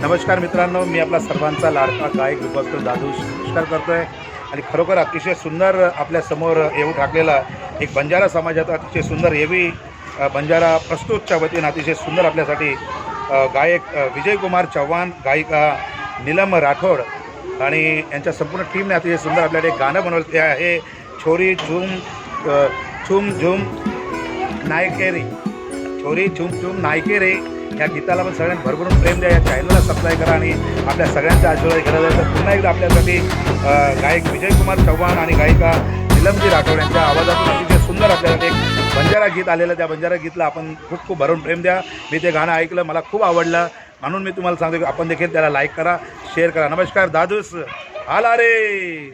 नमस्कार मित्रांनो मी आपला सर्वांचा लाडका गायक विभागतो दादू नमस्कार करतो आहे आणि खरोखर अतिशय सुंदर आपल्यासमोर येऊ टाकलेला एक बंजारा समाजाचा अतिशय सुंदर एवी बंजारा प्रस्तुतच्या वतीनं अतिशय सुंदर आपल्यासाठी गायक विजयकुमार चव्हाण गायिका नीलम राठोड आणि यांच्या संपूर्ण टीमने अतिशय सुंदर आपल्याकडे एक गाणं बनवलं ते आहे. छोरी झुम झुम छुम झुम नायकेरी छोरी छुम छुम नायके रे. या गीताला पण सगळ्यांनी भरभरून प्रेम द्या या चॅनलला सबस्क्राईब करा आणि आपल्या सगळ्यांचा आशीर्वाद गरज आहे तर पुन्हा एकदा आपल्यासाठी गायक गायक विजयकुमार चव्हाण आणि गायिका निलमजी राठोड यांच्या आवाजातून अतिशय सुंदर आपल्यासाठी एक बंजारा गीत आलेलं त्या बंजारा गीतला आपण खूप खूप भरून प्रेम द्या. मी ते गाणं ऐकलं मला खूप आवडलं. म्हणून मी तुम्हाला सांगतो की आपण देखील त्याला लाईक करा शेअर करा. नमस्कार दादूस. आला रे!